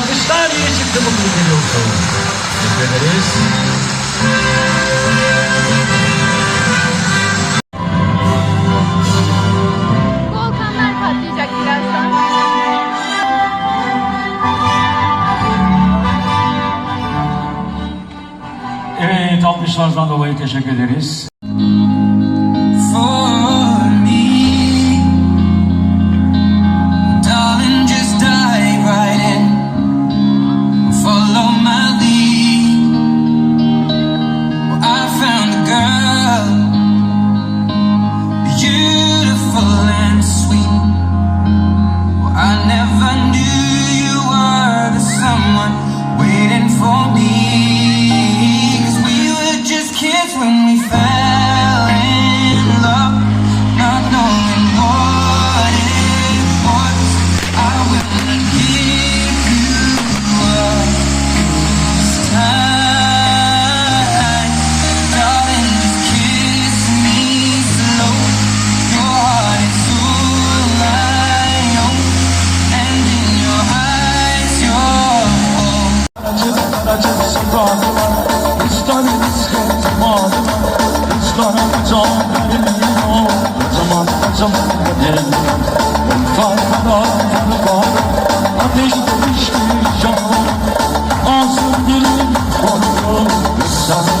alkışlar yeni çıktı. Teşekkür ederiz. Volkanlar patlayacak birazdan. Evet alkışlardan dolayı teşekkür ederiz. Ateş demişti canım Ağzım dilim konuyor Sen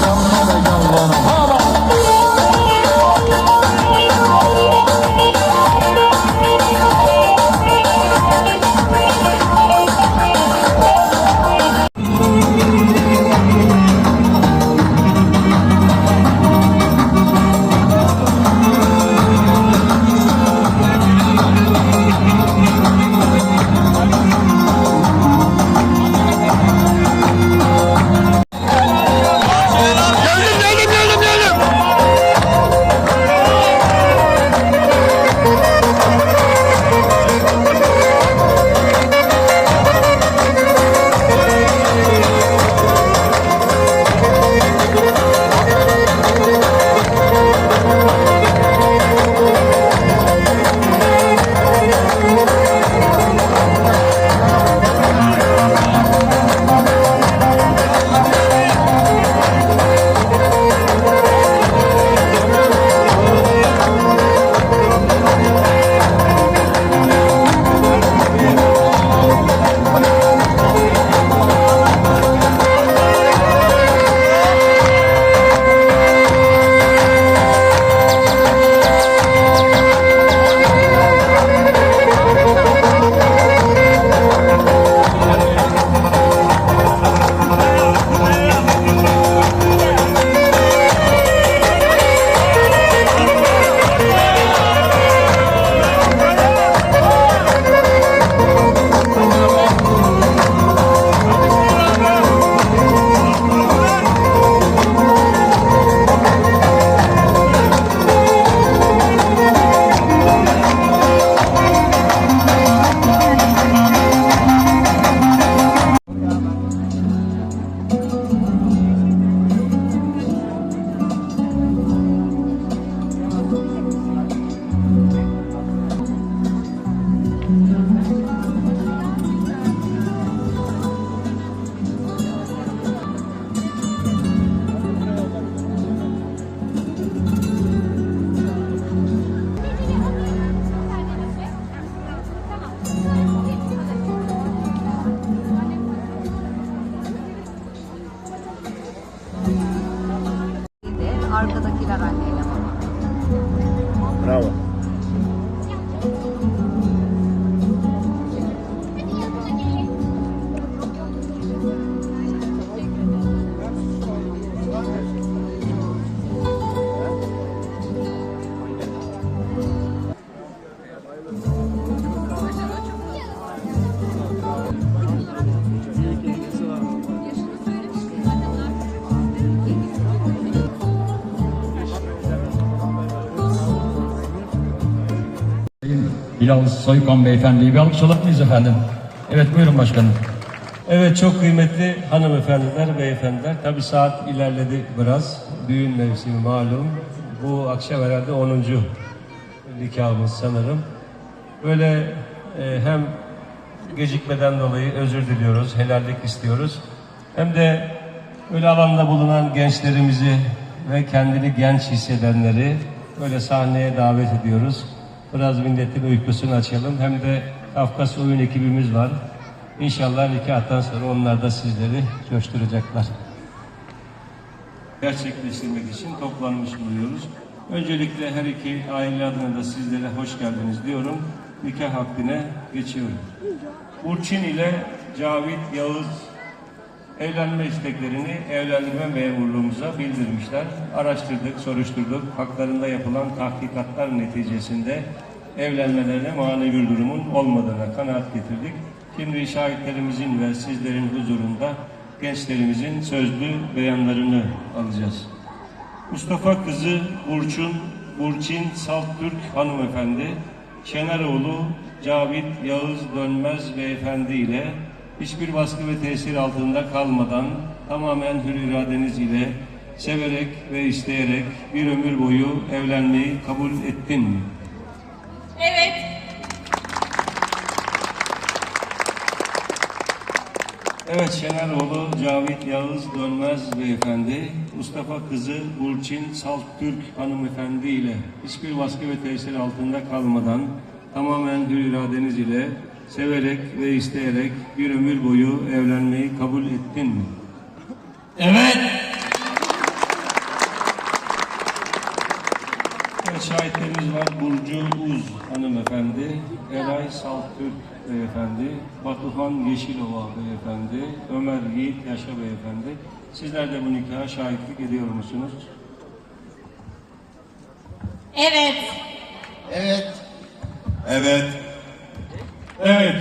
Bilal Soykan Beyefendi'yi bir alkış alır mıyız efendim? Evet buyurun başkanım. Evet çok kıymetli hanımefendiler, beyefendiler. Tabi saat ilerledi biraz. Düğün mevsimi malum. Bu akşam herhalde 10. nikahımız sanırım. Böyle e, hem gecikmeden dolayı özür diliyoruz, helallik istiyoruz. Hem de öyle alanda bulunan gençlerimizi ve kendini genç hissedenleri böyle sahneye davet ediyoruz. Biraz milletin uykusunu açalım. Hem de Kafkas oyun ekibimiz var. İnşallah nikahtan sonra onlar da sizleri coşturacaklar gerçekleştirmek için toplanmış bulunuyoruz. Öncelikle her iki aile adına da sizlere hoş geldiniz diyorum. Nikah hakkına geçiyorum. Burçin ile Cavit Yağız evlenme isteklerini evlendirme memurluğumuza bildirmişler. Araştırdık, soruşturduk. Haklarında yapılan tahkikatlar neticesinde evlenmelerine mani bir durumun olmadığına kanaat getirdik. Şimdi şahitlerimizin ve sizlerin huzurunda gençlerimizin sözlü beyanlarını alacağız. Mustafa kızı Burçun, Burçin Salttürk hanımefendi, Şeneroğlu Cavit Yağız Dönmez beyefendi ile hiçbir baskı ve tesir altında kalmadan tamamen hür iradeniz ile severek ve isteyerek bir ömür boyu evlenmeyi kabul ettin mi? Evet. Evet Şeneroğlu Cavit Yağız Dönmez beyefendi, Mustafa kızı Burçin Salttürk hanımefendi ile hiçbir baskı ve tesir altında kalmadan tamamen hür iradeniz ile severek ve isteyerek bir ömür boyu evlenmeyi kabul ettin mi? Evet. Evet, şahitlerimiz var. Burcu Uz hanımefendi, Elay Salttürk beyefendi, Batuhan Yeşilova beyefendi, Ömer Yiğit Yaşa beyefendi. Sizler de bu nikaha şahitlik ediyor musunuz? Evet. Evet. Evet. Evet.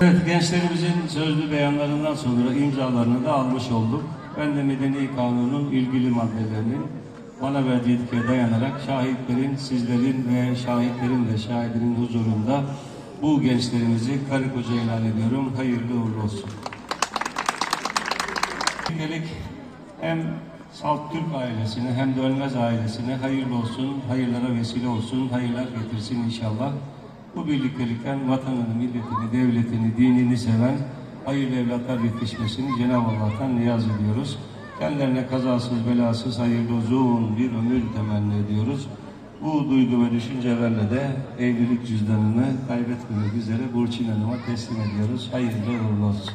Evet, gençlerimizin sözlü beyanlarından sonra imzalarını da almış olduk. Ben de Medeni Kanun'un ilgili maddelerinin bana verdiği yetkiye dayanarak şahitlerin, sizlerin ve şahitlerin de şahidinin huzurunda bu gençlerimizi karı koca ilan ediyorum. Hayırlı uğurlu olsun. Şimdilik hem Salt Türk ailesine hem de Ölmez ailesine hayırlı olsun, hayırlara vesile olsun, hayırlar getirsin inşallah. Bu birliktelikten vatanını, milletini, devletini, dinini seven hayırlı evlatlar yetişmesini Cenab-ı Allah'tan niyaz ediyoruz. Kendilerine kazasız belasız hayırlı uzun bir ömür temenni ediyoruz. Bu duygu ve düşüncelerle de evlilik cüzdanını kaybetmemek üzere Burçin Hanım'a teslim ediyoruz. Hayırlı uğurlu olsun.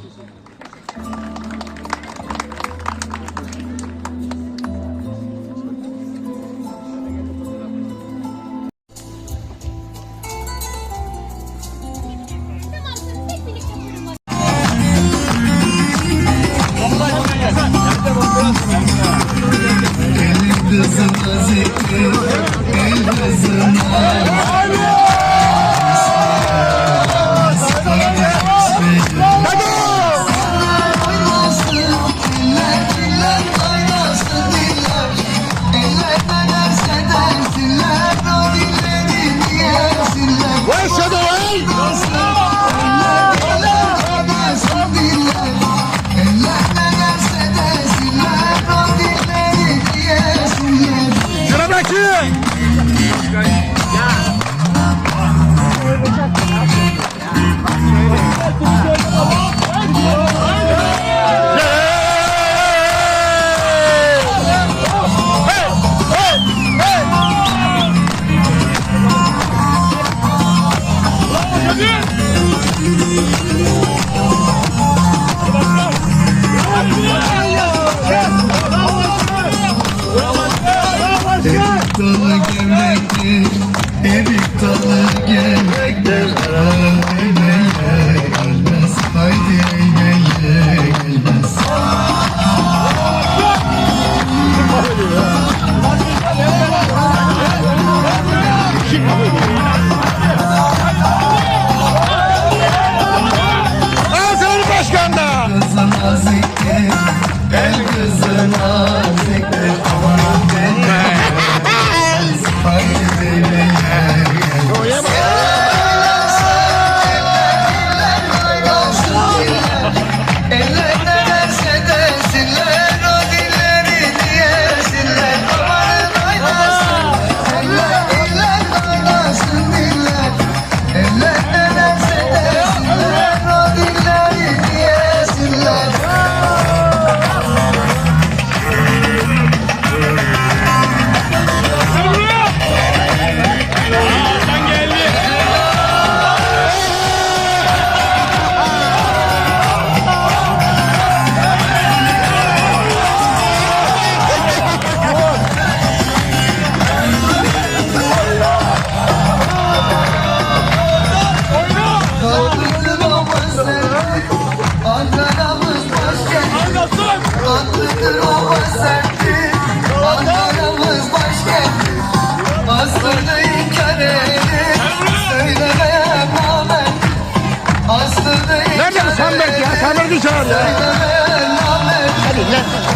خلينا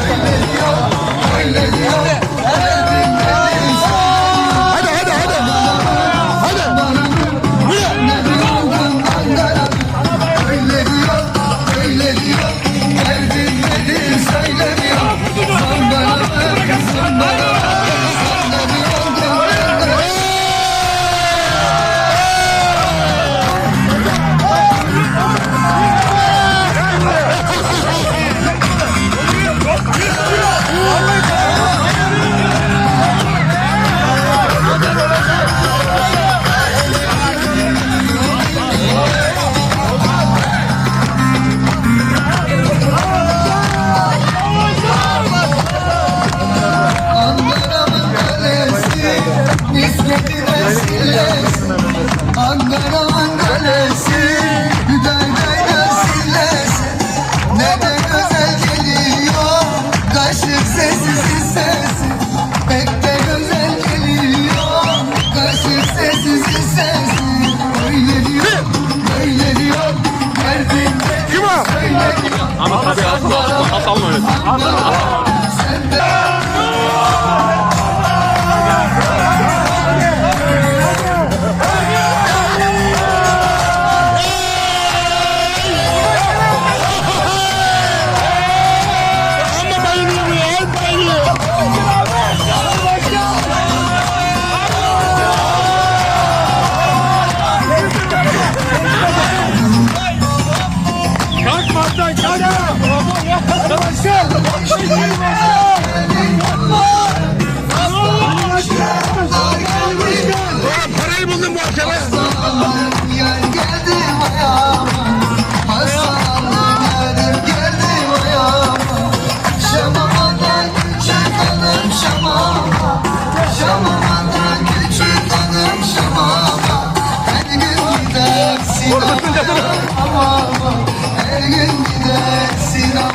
aman aman her gün gidersin aman.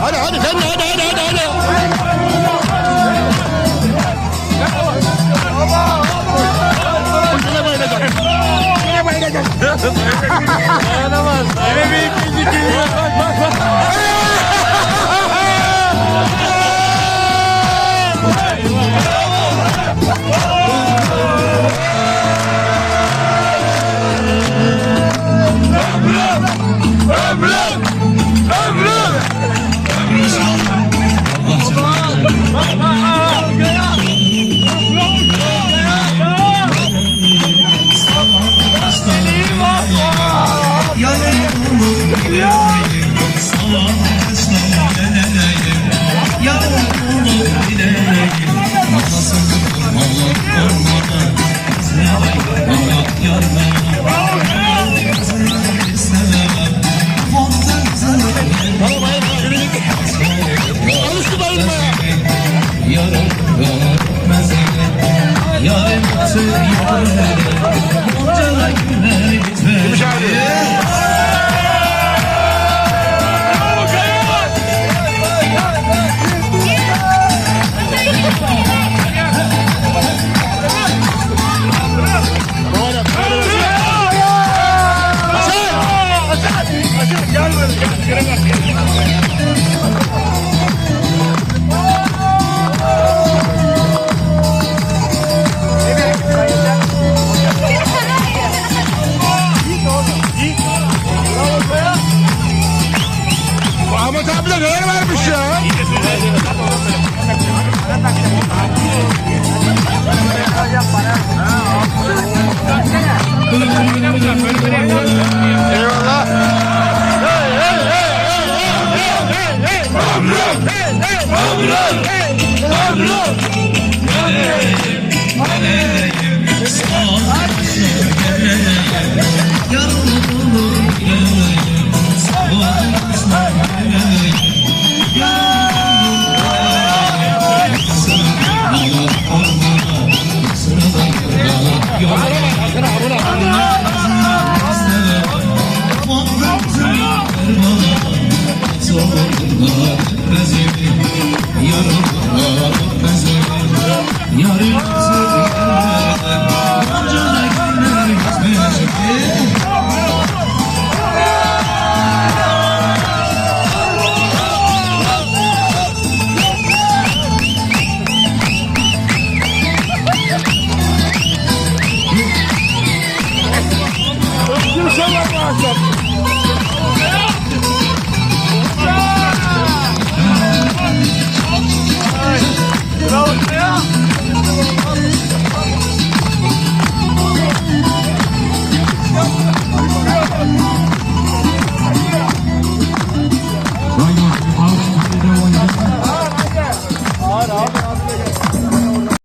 Hadi hadi sen de hadi hadi hadi. hadi. Dayanamaz. Eve bir ikinci yarim sevgilim Bunca güler gitmedi